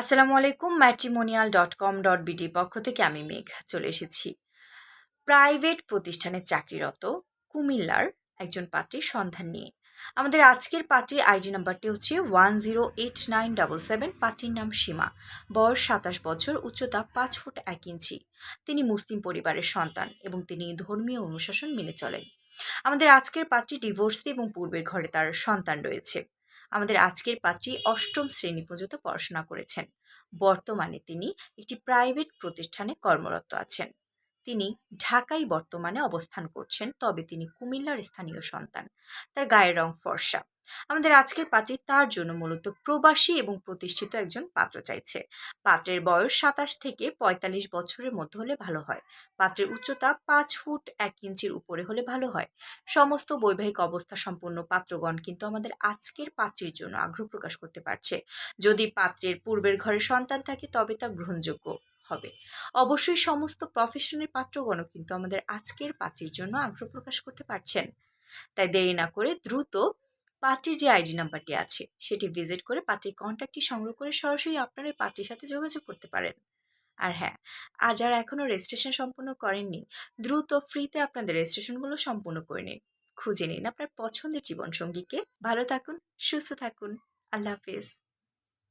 আসসালামু আলাইকুম matrimonial dot com dot BD পক্ষ থেকে আমি মেঘ চলে এসেছি। প্রাইভেট প্রতিষ্ঠানে চাকরিরত কুমিল্লার একজন পাত্রীর সন্ধান নিয়ে। আমাদের আজকের পাত্রীর আইডি নাম্বারটি হচ্ছে one zero eight nine double seven পাত্রীর নাম সীমা। বয়স সাতাশ বছর, উচ্চতা পাঁচ ফুট এক ইঞ্চি। তিনি মুসলিম পরিবারের সন্তান এবং তিনি ধর্মীয় অনুশাসন মেনে চলেন। আমাদের আজকের পাত্রী ডিভোর্সি এবং পূর্বের ঘরে তার সন্তান রয়েছে। আমাদের আজকের পাত্রী অষ্টম শ্রেণি পর্যন্ত পড়াশোনা করেছেন। বর্তমানে তিনি একটি প্রাইভেট প্রতিষ্ঠানে কর্মরত আছেন। তিনি ঢাকায় বর্তমানে অবস্থান করছেন, তবে তিনি কুমিল্লার স্থানীয় সন্তান। তার গায়ের রং ফর্সা। আমাদের আজকের পাত্রী তার জন্য মূলত প্রবাসী এবং প্রতিষ্ঠিত একজন পাত্র চাইছে। পাত্রের বয়স সাতাশ থেকে পঁয়তাল্লিশ বছরের মধ্যে হলে ভালো হয়। পাত্রের উচ্চতা পাঁচ ফুট এক ইঞ্চির উপরে হলে ভালো হয়। সমস্ত বৈবাহিক অবস্থা সম্পন্ন পাত্রগণ কিন্তু আমাদের আজকের পাত্রীর জন্য আগ্রহ প্রকাশ করতে পারছে। যদি পাত্রের পূর্বের ঘরে সন্তান থাকে, তবে তা গ্রহণযোগ্য। হবে। অবশ্যই সমস্ত প্রফেশনের পাত্রগণও কিন্তু আমাদের আজকের পাত্রীর জন্য আগ্রহ প্রকাশ করতে পারছেন। তাই দেরি না করে দ্রুত পার্টির যে আইডি নাম্বারটি আছে, সেটি ভিজিট করে পার্টির কন্ট্যাক্টটি সংগ্রহ করে সরাসরি আপনার পার্টির সাথে যোগাযোগ করতে পারেন। আর হ্যাঁ আর যারা এখনও রেজিস্ট্রেশন সম্পূর্ণ করেননি, দ্রুত ফ্রিতে আপনাদের রেজিস্ট্রেশনগুলো সম্পূর্ণ করে নিন। খুঁজে নিন আপনার পছন্দের জীবনসঙ্গীকে। ভালো থাকুন, সুস্থ থাকুন। আল্লাহ হাফিজ।